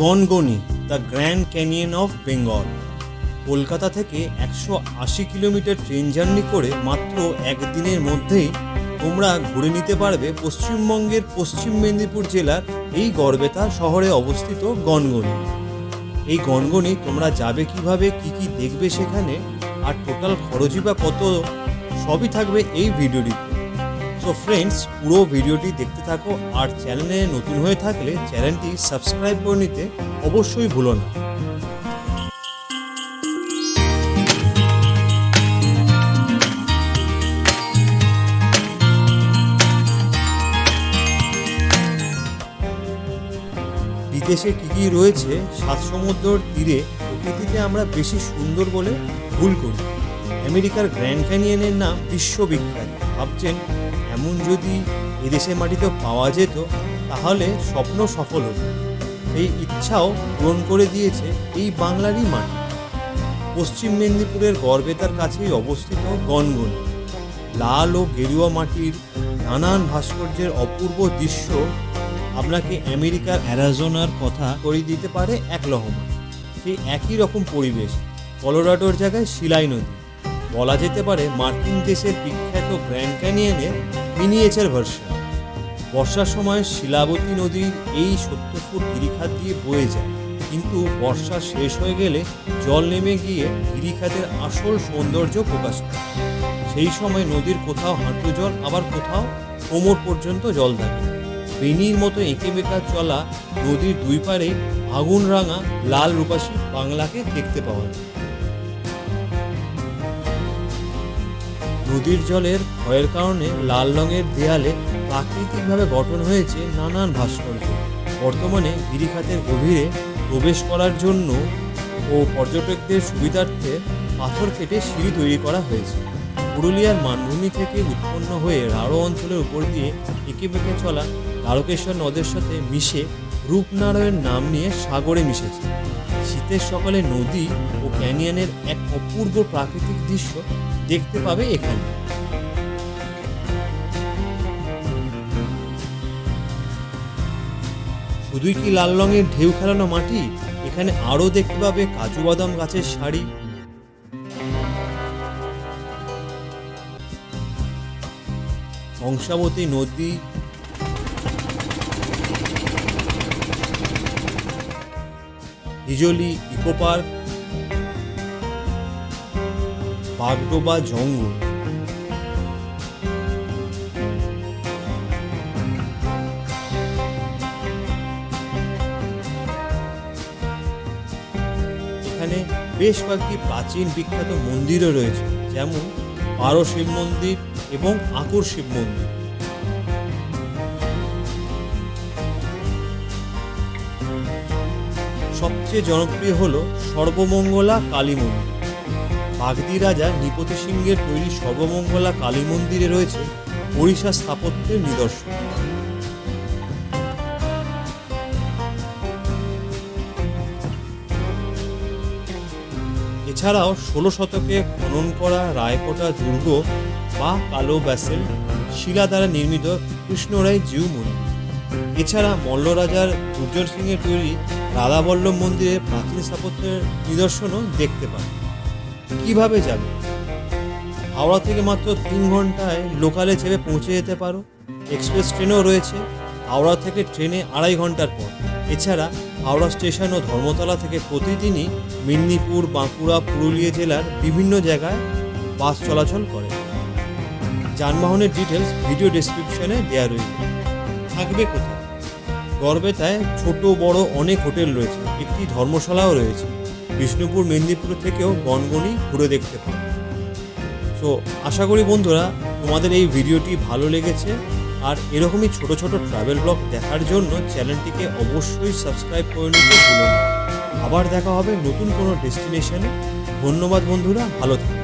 Gangani, the grand canyon of Bengal. Kolkata থেকে একশো আশি কিলোমিটার ট্রেন জার্নি করে মাত্র একদিনের মধ্যেই তোমরা ঘুরে নিতে পারবে পশ্চিমবঙ্গের পশ্চিম মেদিনীপুর জেলার এই গড়বেতা শহরে অবস্থিত গনগনি। এই গনগনি তোমরা যাবে কীভাবে, কি কি দেখবে সেখানে, আর টোটাল খরচই বা কত, সবই থাকবে এই ভিডিওটিতে সো ফ্রেন্ডস পুরো ভিডিওটি দেখতে থাকো আর চ্যানেলে নতুন হয়ে থাকলে চ্যানেলটি সাবস্ক্রাইব করে নিতে অবশ্যই ভুলো না। বিদেশে কী কী রয়েছে সাত সমুদ্রর তীরে প্রকৃতিতে আমরা বেশি সুন্দর বলে ভুল করি। আমেরিকার গ্র্যান্ড ক্যানিয়নের নাম বিশ্ববিখ্যাত। ভাবছেন এমন যদি এদেশের মাটিতে পাওয়া যেত, তাহলে স্বপ্ন সফল হতো। এই ইচ্ছাও পূরণ করে দিয়েছে এই বাংলারই মাটি। পশ্চিম মেদিনীপুরের গড়বেতার কাছেই অবস্থিত গনগনি লাল ও গেরুয়া মাটির নানান ভাস্কর্যের অপূর্ব দৃশ্য আপনাকে আমেরিকার অ্যারাজোনার কথা করিয়ে দিতে পারে এক লহমা সেই একই রকম পরিবেশ, কলোরাডোর জায়গায় শিলাই নদী। বলা যেতে পারে মার্কিন দেশের বিখ্যাত গ্র্যান্ড ক্যানিয়নের মিনিয়েচার ভার্সন বর্ষার সময় শিলাবতী নদীর এই সত্তর ফুট গিরিখাত দিয়ে বয়ে যায়। কিন্তু বর্ষা শেষ হয়ে গেলে জল নেমে গিয়ে গিরিখাতের আসল সৌন্দর্য প্রকাশ পায়। সেই সময় নদীর কোথাও হাঁটু জল, আবার কোথাও কোমর পর্যন্ত জল থাকে। বেনির মতো এঁকে বেঁকা চলা নদীর দুই পারে আগুন রাঙা লাল রূপাসী বাংলাকে দেখতে পাওয়া যায়। নদীর জলের ক্ষয়ের কারণে লাল রঙের দেয়ালে প্রাকৃতিকভাবে গঠন হয়েছে নানান ভাস্কর্য। বর্তমানে গিরিখাতের গভীরে প্রবেশ করার জন্য ও পর্যটকদের সুবিধার্থে পাথর কেটে সিঁড়ি তৈরি করা হয়েছে। পুরুলিয়ার মানভূমি থেকে উৎপন্ন হয়ে রাঢ় অঞ্চলের উপর দিয়ে এঁকে বেঁকে চলা দ্বারকেশ্বর নদের সাথে মিশে রূপনারায়ণ নাম নিয়ে সাগরে মিশেছে। শীতের সকালে নদী ও ক্যানিয়নের এক অপূর্ব প্রাকৃতিক দৃশ্য দেখতে পাবে এখানে। শুধুই কি লাল রঙের ঢেউ খেলানো মাটি? এখানে আরও দেখতে পাবে কাজু বাদাম গাছের শাড়ি কংসাবতী নদী। Hijli eco park. বাগডোবা জঙ্গল। এখানে বেশ কয়েকটি প্রাচীন বিখ্যাত মন্দিরও রয়েছে, যেমন বারো শিব মন্দির এবং আকুর শিব মন্দির। সবচেয়ে জনপ্রিয় হল সর্বমঙ্গলা কালী মন্দির। বাগদি রাজা নিপতি সিংহের তৈরি সর্বমঙ্গলা কালী মন্দিরে রয়েছে ওড়িশা স্থাপত্যের নিদর্শন। এছাড়াও ষোলো শতকে খনন করা রায়কোটা দুর্গ বা কালো ব্যাসেল শিলা দ্বারা নির্মিত কৃষ্ণরায় জিউ মন্দির। এছাড়া মল্ল রাজার দুর্জন সিংহের তৈরি রাধাবল্লভ মন্দিরে প্রাচীন স্থাপত্যের নিদর্শনও দেখতে পান। কীভাবে যাবে? হাওড়া থেকে মাত্র তিন ঘন্টায় লোকালে চেপে পৌঁছে যেতে পারো। এক্সপ্রেস ট্রেনও রয়েছে। হাওড়া থেকে ট্রেনে আড়াই ঘণ্টার পর এছাড়া হাওড়া স্টেশন ও ধর্মতলা থেকে প্রতিদিনই মেদিনীপুর, বাঁকুড়া, পুরুলিয়া জেলার বিভিন্ন জায়গায় বাস চলাচল করে। যানবাহনের ডিটেলস ভিডিও ডেসক্রিপশনে দেওয়া রয়েছে থাকবে কোথায়? গড়বেতায় ছোট বড় অনেক হোটেল রয়েছে। একটি ধর্মশালাও রয়েছে। বিষ্ণুপুর, মেদিনীপুর থেকেও গনগনি ঘুরে দেখতে পারো তো আশা করি বন্ধুরা, তোমাদের এই ভিডিওটি ভালো লেগেছে। আর এরকমই ছোট ছোট ট্রাভেল ব্লগ দেখার জন্য চ্যানেলটিকে অবশ্যই সাবস্ক্রাইব করে নিতে ভুলো না। আবার দেখা হবে নতুন কোনো ডেস্টিনেশনে ধন্যবাদ বন্ধুরা, ভালো থাকবে